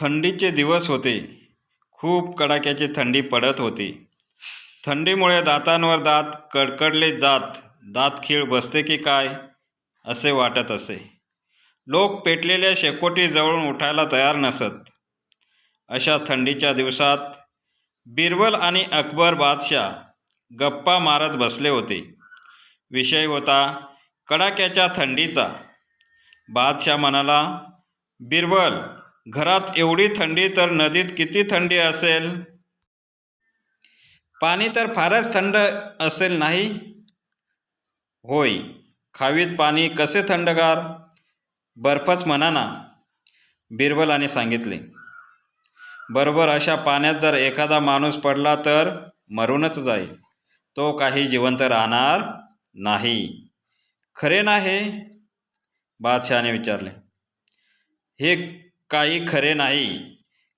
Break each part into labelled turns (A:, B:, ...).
A: थंडीचे दिवस होते. खूप कडाक्याची थंडी पडत होती. थंडीमुळे दातांवर दात कडकडले जात. दात खीळ बसते की काय? असे वाटत असे. लोक पेटलेल्या शेकोटी जवळून उठायला तयार नसत. अशा थंडीच्या दिवसात बिरबल आणि अकबर बादशाह गप्पा मारत बसले होते. विषय होता कडाक्याच्या थंडीचा. बादशाह म्हणाला बिरबल घरात एवढी थंडी तर नदीत किती थंडी असेल? पाणी तर फारच थंड असेल नाही? होय खावीत पाणी कसे थंडगार? बर्फच म्हणा ना बिरबलाने सांगितले. बरोबर अशा पाण्यात जर एखादा माणूस पडला तर मरूनच जाईल. तो काही जिवंत राहणार नाही. खरे ना हे? बादशहाने विचारले. हे काही खरे नाही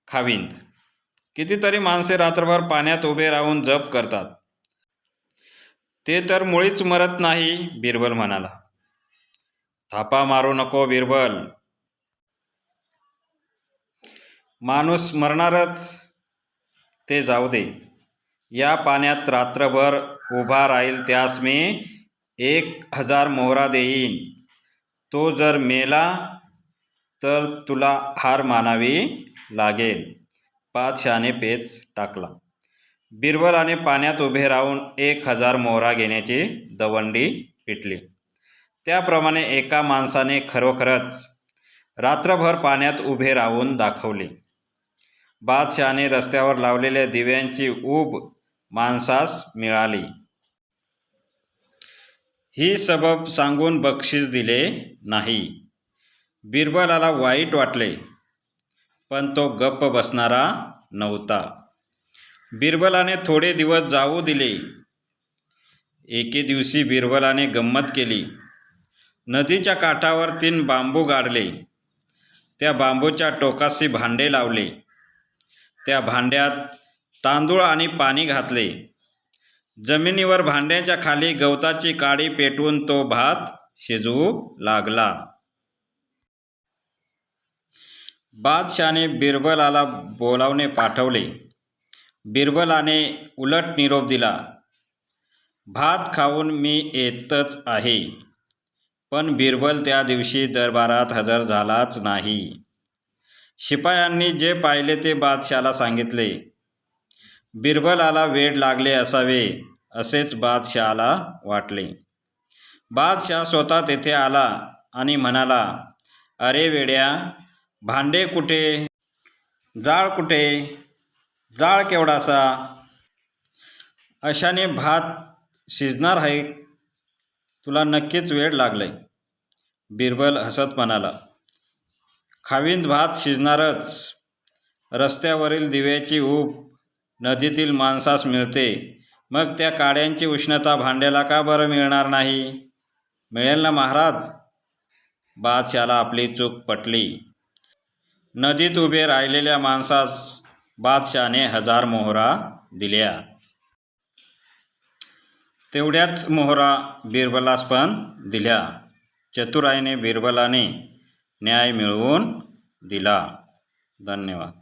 A: खाविंद कितीतरी माणसे रात्रभर पाण्यात उभे राहून जप करतात. ते तर मुळीच मरत नाही बिरबल म्हणाला. थापा मारू नको बिरबल. माणूस मरणारच ते जाऊ दे. या पाण्यात रात्रभर उभा राहील त्यास मी एक हजार मोहरा देईन. तो जर मेला तर तुला हार मानावी लागेल. बादशहाने पेच टाकला. बिरबलाने पाण्यात उभे राहून एक हजार मोहरा घेण्याची दवंडी पिटली. त्याप्रमाणे एका माणसाने खरोखरच रात्रभर पाण्यात उभे राहून दाखवले. बादशहाने रस्त्यावर लावलेल्या दिव्यांची ऊब माणसास मिळाली. ही सबब सांगून बक्षीस दिले नाही. बिरबलाला वाईट वाटले पण तो गप्प बसणारा नव्हता. बिरबलाने थोडे दिवस जाऊ दिले. एके दिवशी बिरबलाने गंमत केली. नदीच्या काठावर तीन बांबू गाडले. त्या बांबूच्या टोकाशी भांडे लावले. त्या भांड्यात तांदूळ आणि पाणी घातले. जमिनीवर भांड्याच्या खाली गवताची काडी पेटवून तो भात शिजवू लागला. बादशाने बिरबलाला बोलावणे पाठवले. बिरबलाने उलट निरोप दिला भात खाऊन मी येतच आहे पण बिरबल त्या दिवशी दरबारात हजर झालाच नाही. शिपायांनी जे पाहिले ते बादशाला सांगितले. बिरबलाला वेड लागले असावे असेच बादशहाला वाटले. बादशाह स्वतः तेथे आला आणि म्हणाला अरे वेड्या भांडे कुठे? जाळ कुठे? जाळ केवढासा अशाने भात शिजणार आहे. तुला नक्कीच वेळ लागलाय. बिरबल हसत म्हणाला. खाविंद भात शिजणारच. रस्त्यावरील दिव्याची ऊब नदीतील माणसास मिळते. मग त्या काड्यांची उष्णता भांड्याला का बरं मिळणार नाही? मिळेल ना महाराज? बादशाला आपली चूक पटली. नदीत उभे राहिलेल्या माणसास बादशाने हजार मोहरा दिल्या. तेवढ्याच मोहरा बिरबलास पण दिल्या. चतुराईने बिरबलाने न्याय मिळवून दिला. धन्यवाद.